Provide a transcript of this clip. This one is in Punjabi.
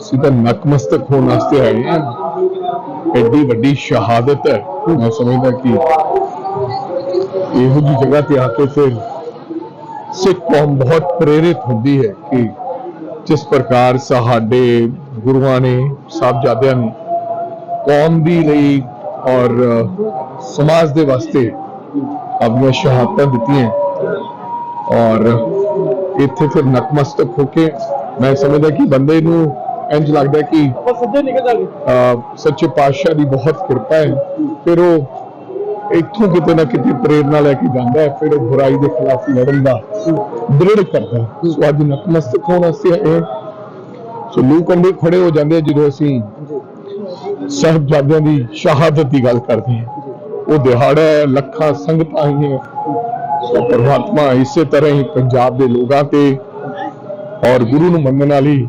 ਅਸੀਂ ਤਾਂ ਨਕਮਸਤਕ ਹੋਣ ਵਾਸਤੇ ਆਏ ਹਾਂ। ਐਡੀ ਵੱਡੀ ਸ਼ਹਾਦਤ ਹੈ। ਮੈਂ ਸਮਝਦਾ ਕਿ ਇਹੋ ਜਿਹੀ ਜਗ੍ਹਾ ਤੇ ਆ ਕੇ ਫਿਰ ਸਿੱਖ ਕੌਮ ਬਹੁਤ ਪ੍ਰੇਰਿਤ ਹੁੰਦੀ ਹੈ ਕਿ ਜਿਸ ਪ੍ਰਕਾਰ ਸਾਡੇ ਗੁਰੂਆਂ ਨੇ, ਸਾਹਿਬਜ਼ਾਦਿਆਂ ਨੇ ਕੌਮ ਦੀ ਲਈ ਔਰ ਸਮਾਜ ਦੇ ਵਾਸਤੇ ਆਪਣੀਆਂ ਸ਼ਹਾਦਤਾਂ ਦਿੱਤੀਆਂ। ਔਰ ਇੱਥੇ ਫਿਰ ਨਕਮਸਤਕ ਹੋ ਕੇ ਮੈਂ ਸਮਝਦਾ ਕਿ ਬੰਦੇ ਨੂੰ ਇੰਜ ਲੱਗਦਾ ਕਿ ਨਿਕਲ ਸੱਚੇ ਪਾਤਸ਼ਾਹ ਦੀ ਬਹੁਤ ਕਿਰਪਾ ਹੈ। ਫਿਰ ਉਹ ਇੱਥੋਂ ਕਿਤੇ ਨਾ ਕਿਤੇ ਪ੍ਰੇਰਣਾ ਲੈ ਕੇ ਜਾਂਦਾ ਹੈ। ਫਿਰ ਉਹ ਬੁਰਾਈ ਦੇ ਖਿਲਾਫ ਲੜਨ ਦਾ ਦ੍ਰਿੜ ਕਰਦਾ ਹੈ। ਸੋ ਅੱਜ ਨਤਮਸਤਕ ਹੋਣ ਵਾਸਤੇ ਇਹ ਸੋ ਲੂ ਕੰਡੇ ਖੜੇ ਹੋ ਜਾਂਦੇ ਜਦੋਂ ਅਸੀਂ ਸਾਹਿਬਜ਼ਾਦਿਆਂ ਦੀ ਸ਼ਹਾਦਤ ਦੀ ਗੱਲ ਕਰਦੇ ਹਾਂ। ਉਹ ਦਿਹਾੜਾ ਹੈ ਲੱਖਾਂ ਸੰਗਤਾਂ ਆਈਆਂ ਸੋ ਪਰਮਾਤਮਾ ਇਸੇ ਤਰ੍ਹਾਂ ਹੀ ਪੰਜਾਬ ਦੇ ਲੋਕਾਂ ਤੇ ਔਰ ਗੁਰੂ ਨੂੰ ਮੰਨਣ ਵਾਲੀ